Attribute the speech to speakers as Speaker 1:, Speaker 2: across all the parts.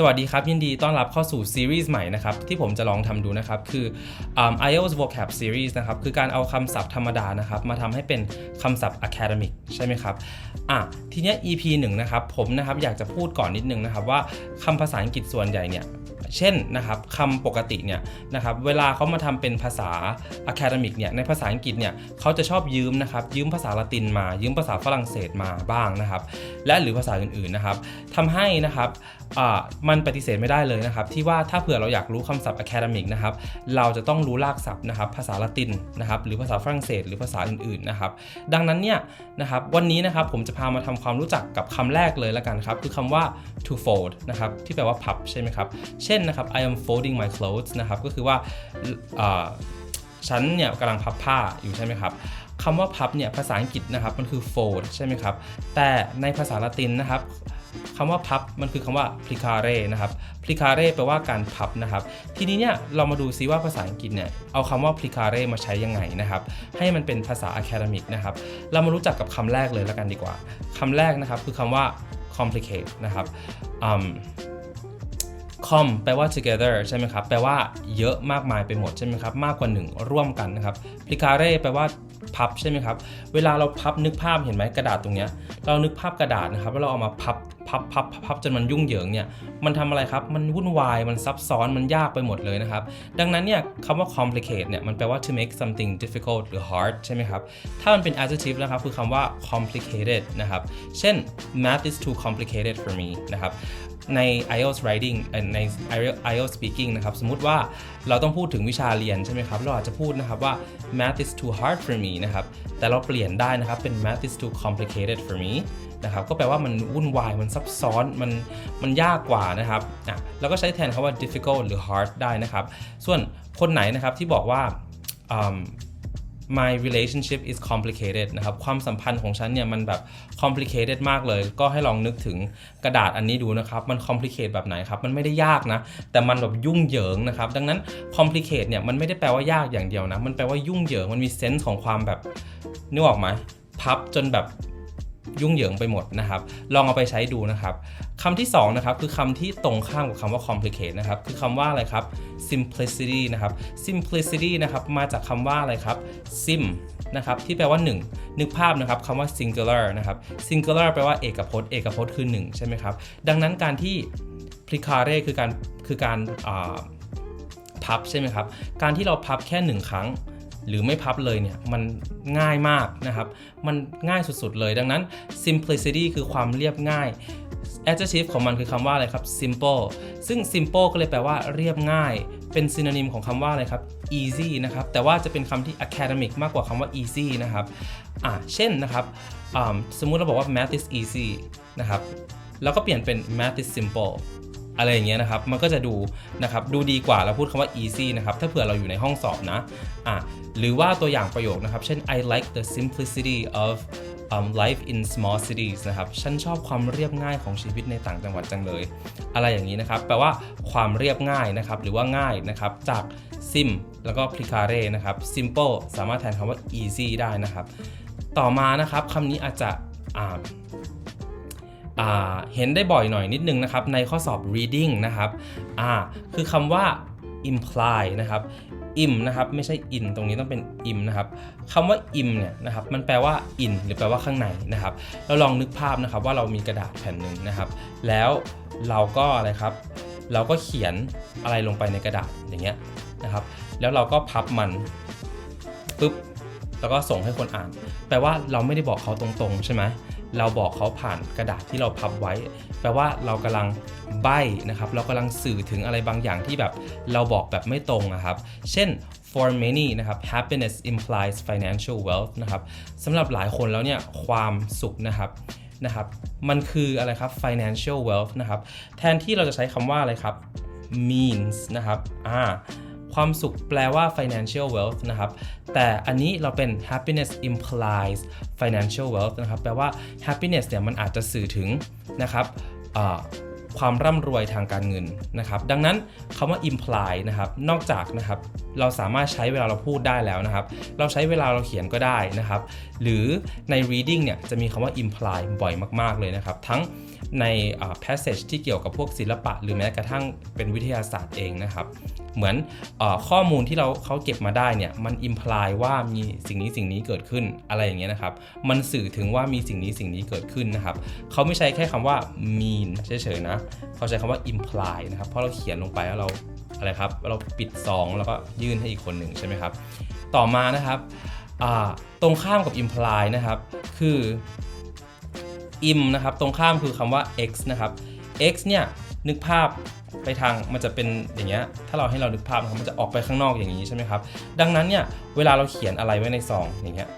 Speaker 1: สวัสดีครับ ยินดีต้อนรับเข้าสู่ซีรีส์ใหม่นะครับ ที่ผมจะลองทำดูนะครับ คืออ่า IELTS vocab series นะครับ คือการเอาคำศัพท์ธรรมดานะครับ มาทำให้เป็นคำศัพท์ academic ใช่ไหมครับอะทีนี้ EP 1 นะครับ ผมนะครับอยากจะพูดก่อนนิดนึงนะครับ ว่าคำภาษาอังกฤษส่วนใหญ่เนี่ย เช่นนะครับคำปกติเนี่ยนะครับเวลาเขามาทำเป็นภาษา academic เนี่ยในภาษาอังกฤษเนี่ยเขาจะชอบยืมนะครับยืมภาษาละตินมา ยืมภาษาฝรั่งเศสมาบ้างนะครับ และหรือภาษาอื่นๆนะครับทำให้นะครับมันปฏิเสธไม่ได้เลยนะครับ ที่ว่าถ้าเผื่อเราอยากรู้คำศัพท์ academic นะครับเราจะต้องรู้รากศัพท์นะครับภาษาละตินนะครับหรือภาษาฝรั่งเศส หรือภาษาอื่นๆนะครับ ดังนั้นเนี่ยนะครับวันนี้นะครับผมจะพามาทำความรู้จักกับคำแรกเลยละกันครับคือคำว่า to fold นะครับที่แปลว่าพับใช่ไหมครับเช่นนะครับ I am folding my clothes นะครับก็คือว่าฉันเนี่ยกำลังพับผ้าอยู่ใช่ไหมครับคำว่าพับเนี่ยภาษาอังกฤษนะครับมันคือ fold ใช่ไหมครับแต่ในภาษาละตินนะครับคำว่าพับมันคือคำว่า plicare นะครับ plicare แปลว่าการพับนะครับ ทีนี้เนี่ยเรามาดูซิว่าภาษาอังกฤษเนี่ยเอาคำว่า plicare มาใช้ยังไงนะครับ ให้มันเป็นภาษา academic นะครับ เรามารู้จักกับคำแรกเลยแล้วกันดีกว่าคำแรกนะครับคือคำว่า complicate นะครับ com แปลว่า together ใช่ไหมครับ แปลว่าเยอะมากมายไปหมดใช่ไหมครับ มากกว่าหนึ่งร่วมกันนะครับ plicare แปลว่าพับใช่ไหมครับ เวลาเราพับนึกภาพเห็นไหมกระดาษตรงเนี้ย เรานึกภาพกระดาษนะครับแล้วเราเอามาพับ พับพับพับจนมันยุ่งเหยิงเนี่ยมันทำอะไรครับ มันวุ่นวายมันซับซ้อนมันยากไปหมดเลยนะครับ ดังนั้นเนี่ยคำว่า complicate เนี่ยมันแปลว่า to make something difficult หรือ hard ใช่ไหมครับ ถ้ามันเป็น adjective นะครับคือคำว่า complicated นะครับ เช่น math is too complicated for me นะครับใน IELTS writing ใน IELTS speaking นะครับ สมมติว่าเราต้องพูดถึงวิชาเรียนใช่ไหมครับ เราอาจจะพูดนะครับว่า math is too hard for me นะครับ แต่เราเปลี่ยนได้นะครับเป็น math is too complicated for me นะครับก็แปลว่ามันวุ่นวายมันซับซ้อนมันมันยากกว่านะครับอะแล้วก็ใช้แทนคำว่า difficult หรือ hard ได้นะครับ ส่วนคนไหนนะครับที่บอกว่า my relationship is complicated นะครับ ความสัมพันธ์ของฉันเนี่ยมันแบบ complicated มากเลย ก็ให้ลองนึกถึงกระดาษอันนี้ดูนะครับ มัน complicate แบบไหนครับ มันไม่ได้ยากนะ แต่มันแบบยุ่งเหยิงนะครับ ดังนั้น complicate เนี่ยมันไม่ได้แปลว่ายากอย่างเดียวนะ มันแปลว่ายุ่งเหยิง มันมีเซนส์ของความแบบนึกออกไหมพับจนแบบ ยุ่งเหยิงไปหมดนะครับ ลองเอาไปใช้ดูนะครับคำที่สองนะครับคือคำที่ตรงข้ามกับคำว่า complicate นะครับคือคำว่าอะไรครับ simplicity นะครับ simplicity นะครับมาจากคำว่าอะไรครับ sim นะครับที่แปลว่า 1 นึกภาพนะครับคำว่า singular นะครับ singular แปลว่าเอกพจน์ เอกพจน์คือ 1 ใช่ไหมครับ ดังนั้นการที่ plicare คือการคือการพับใช่ไหมครับ การที่เราพับแค่ 1 ครั้ง หรือไม่พับเลยเนี่ยมันง่ายมากนะครับ มันง่ายสุดๆเลย ดังนั้น simplicity คือความเรียบง่าย adjective ของมันคือคำว่าอะไรครับ simple ซึ่ง simple ก็เลยแปลว่าเรียบง่าย เป็น synonym ของคำว่าอะไรครับ easy นะครับ แต่ว่าจะเป็นคำที่ academic มากกว่าคำว่า easy นะครับ อ่า เช่นนะครับ สมมุติเราบอกว่า math is easy นะครับ แล้วก็เปลี่ยนเป็น math is simple อะไรอย่างเงี้ยนะครับ มันก็จะดูนะครับดูดีกว่าเราพูดคำว่า easy นะครับ ถ้าเผื่อเราอยู่ในห้องสอบนะอะหรือว่าตัวอย่างประโยคนะครับ เช่น I like the simplicity of um, life in small cities นะครับ ฉันชอบความเรียบง่ายของชีวิตในต่างจังหวัดจังเลย อะไรอย่างนี้นะครับ แปลว่าความเรียบง่ายนะครับ หรือว่าง่ายนะครับ จาก sim แล้วก็ plicare นะครับ simple สามารถแทนคำว่า easy ได้นะครับ ต่อมานะครับคำนี้อาจจะ เห็นได้บ่อยหน่อยนิดนึงนะครับ ในข้อสอบ reading นะครับคือคำว่า imply นะครับ im นะครับไม่ใช่ in ตรงนี้ต้องเป็น im นะครับคำว่า im เนี่ยนะครับมันแปลว่า in หรือแปลว่าข้างในนะครับ เราลองนึกภาพนะครับว่าเรามีกระดาษแผ่นหนึ่งนะครับ แล้วเราก็อะไรครับ เราก็เขียนอะไรลงไปในกระดาษอย่างเงี้ยนะครับ แล้วเราก็พับมันปุ๊บแล้วก็ส่งให้คนอ่าน แปลว่าเราไม่ได้บอกเขาตรงๆ ใช่ไหม เราบอกเขาผ่านกระดาษที่เราพับไว้ แปลว่าเรากำลังใบ้นะครับ เรากำลังสื่อถึงอะไรบางอย่างที่แบบเราบอกแบบไม่ตรงนะครับ เช่น for many นะครับ happiness implies financial wealth นะครับสำหรับหลายคนแล้วเนี่ยความสุขนะครับนะครับ มันคืออะไรครับ financial wealth นะครับ แทนที่เราจะใช้คำว่าอะไรครับ means นะครับ อ่า ความสุขแปลว่า financial wealth นะครับ แต่อันนี้เราเป็น happiness implies financial wealth นะครับ แปลว่า happiness เนี่ยมันอาจจะสื่อถึงนะครับความร่ำรวยทางการเงินนะครับ ดังนั้นคำว่า imply นะครับ นอกจากนะครับ เราสามารถใช้เวลาเราพูดได้แล้วนะครับ เราใช้เวลาเราเขียนก็ได้นะครับ หรือใน reading เนี่ยจะมีคำว่า imply บ่อยมาก ๆ เลยนะครับ ทั้ง ใน passage ที่เกี่ยวกับพวกศิลปะ หรือแม้กระทั่งเป็นวิทยาศาสตร์เองนะครับ เหมือนอข้อมูลที่เราเขาเก็บมาได้เนี่ยมัน imply ว่ามีสิ่งนี้สิ่งนี้เกิดขึ้นอะไรอย่างเงี้ยนะครับ มันสื่อถึงว่ามีสิ่งนี้สิ่งนี้เกิดขึ้นนะครับเขาไม่ใช้แค่คำว่า mean เฉยๆนะเขาใช้คำว่า imply นะครับเพราะเราเขียนลงไปแล้วเราอะไรครับเราปิดซองแล้วก็ยื่นให้อีกคนหนึ่งใช่ไหมครับ ต่อมานะครับตรงข้ามกับ imply นะครับ คือ im นะครับ ตรงข้ามคือคำว่า x นะครับ x เนี่ยนึกภาพไปทางมันจะเป็นอย่างเงี้ย ถ้าเราให้เรานึกภาพนะครับมันจะออกไปข้างนอกอย่างนี้ใช่ไหมครับ ดังนั้นเนี่ยเวลาเราเขียนอะไรไว้ในซองอย่างเงี้ย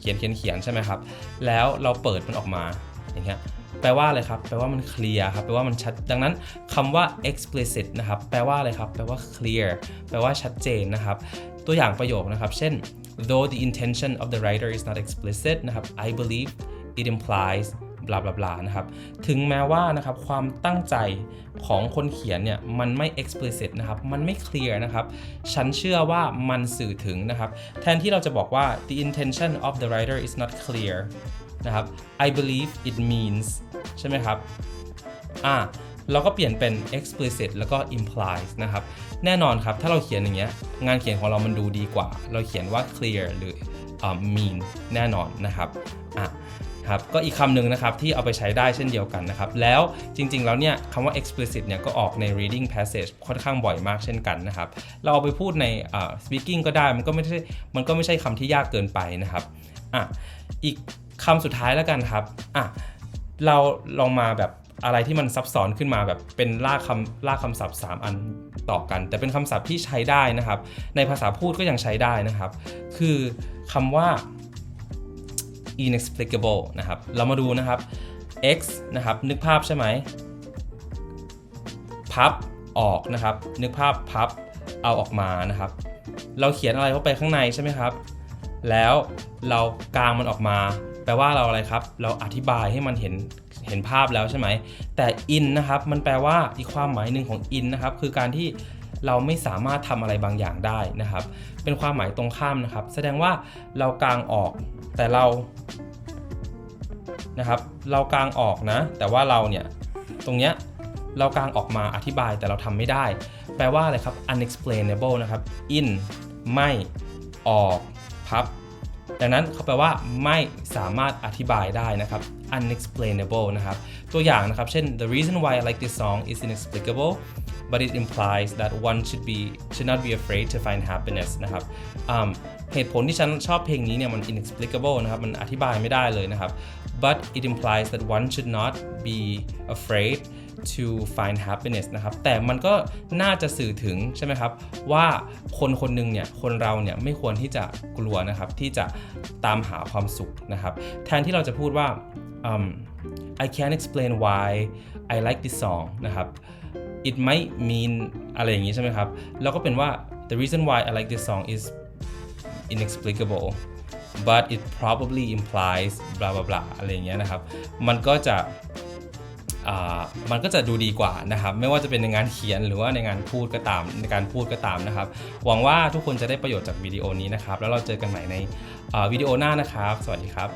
Speaker 1: เขียนเขียนเขียนใช่ไหมครับ แล้วเราเปิดมันออกมาอย่างเงี้ย แปลว่าอะไรครับ แปลว่ามันเคลียร์ครับ แปลว่ามันชัด ดังนั้นคำว่า explicit นะครับ แปลว่าอะไรครับ แปลว่า clear แปลว่าชัดเจนนะครับ ตัวอย่างประโยคนะครับ เช่น though the intention of the writer is not explicit นะครับ I believe it implies บลาบลาบลานะครับ ถึงแม้ว่านะครับความตั้งใจของคนเขียนเนี่ยมันไม่ explicit นะครับ มันไม่ clear นะครับ ฉันเชื่อว่ามันสื่อถึงนะครับ แทนที่เราจะบอกว่า the intention of the writer is not clear นะครับ I believe it means ใช่ไหมครับ อ่าเราก็เปลี่ยนเป็น explicit แล้วก็ implies นะครับ แน่นอนครับ ถ้าเราเขียนอย่างเงี้ย งานเขียนของเรามันดูดีกว่า เราเขียนว่า clear หรือ mean แน่นอนนะครับ ครับก็อีกคำหนึ่งนะครับที่เอาไปใช้ได้เช่นเดียวกันนะครับ แล้วจริงๆแล้วเนี่ยคำว่า explicit เนี่ยก็ออกใน reading passage ค่อนข้างบ่อยมากเช่นกันนะครับ เราเอาไปพูดใน speaking ก็ได้มันก็ไม่ใช่มันก็ไม่ใช่คำที่ยากเกินไปนะครับอะอีกคำสุดท้ายแล้วกันครับอะเราลองมาแบบอะไรที่มันซับซ้อนขึ้นมาแบบเป็นลากคำลากคำศัพท์ 3 อันต่อกัน แต่เป็นคำศัพท์ที่ใช้ได้นะครับ ในภาษาพูดก็ยังใช้ได้นะครับ คือคำว่า inexplicable นะครับ เรามาดูนะครับ x นะครับ นึกภาพใช่ไหม พับออกนะครับ นึกภาพพับเอาออกมานะครับ เราเขียนอะไรเข้าไปข้างในใช่ไหมครับ แล้วเรากางมันออกมา แปลว่าเราอะไรครับ เราอธิบายให้มันเห็นเห็นภาพแล้วใช่ไหม แต่ in นะครับ มันแปลว่าอีกความหมายหนึ่งของ in นะครับ คือการที่ เราไม่สามารถทำอะไรบางอย่างได้นะครับ เป็นความหมายตรงข้ามนะครับ แสดงว่าเรากางออกแต่เรานะครับ เรากางออกนะ แต่ว่าเราเนี่ยตรงเนี้ยเรากางออกมาอธิบายแต่เราทำไม่ได้ แปลว่าอะไรครับ unexplainable นะครับ in ไม่ออกพับดังนั้นเขาแปลว่าไม่สามารถอธิบายได้นะครับ unexplainable นะครับ ตัวอย่างนะครับ เช่น the reason why I like this song is inexplicable but it implies that one should be should not be afraid to find happiness นะครับเหตุผลที่ฉันชอบเพลงนี้เนี่ยมัน inexplicable นะครับ มันอธิบายไม่ได้เลยนะครับ but it implies that one should not be afraid to find happiness นะครับ แต่มันก็น่าจะสื่อถึงใช่ไหมครับ ว่าคนคนหนึ่งเนี่ย คนเราเนี่ยไม่ควรที่จะกลัวนะครับ ที่จะตามหาความสุขนะครับ แทนที่เราจะพูดว่า um, I can't explain why I like this song นะครับ it might mean อะไรอย่างนี้ใช่ไหมครับ แล้วก็เป็นว่า the reason why I like this song is inexplicable but it probably implies blah blah blah อะไรอย่างเงี้ยนะครับ มันก็จะมันก็จะดูดีกว่านะครับ ไม่ว่าจะเป็นในงานเขียนหรือว่าในงานพูดก็ตามในการพูดก็ตามนะครับ หวังว่าทุกคนจะได้ประโยชน์จากวิดีโอนี้นะครับ แล้วเราเจอกันใหม่ในวิดีโอหน้านะครับ สวัสดีครับ